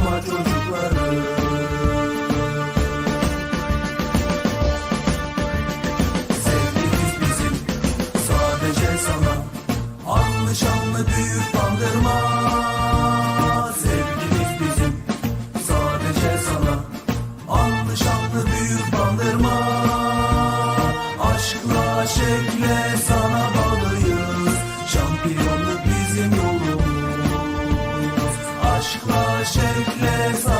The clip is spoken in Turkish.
kandırma çocukları. Sevgimiz bizim sadece sana. Anlı büyük kandırma Sevgimiz bizim sadece sana. Anlı büyük kandırma Aşkla şekle sana. Sana bağlıyız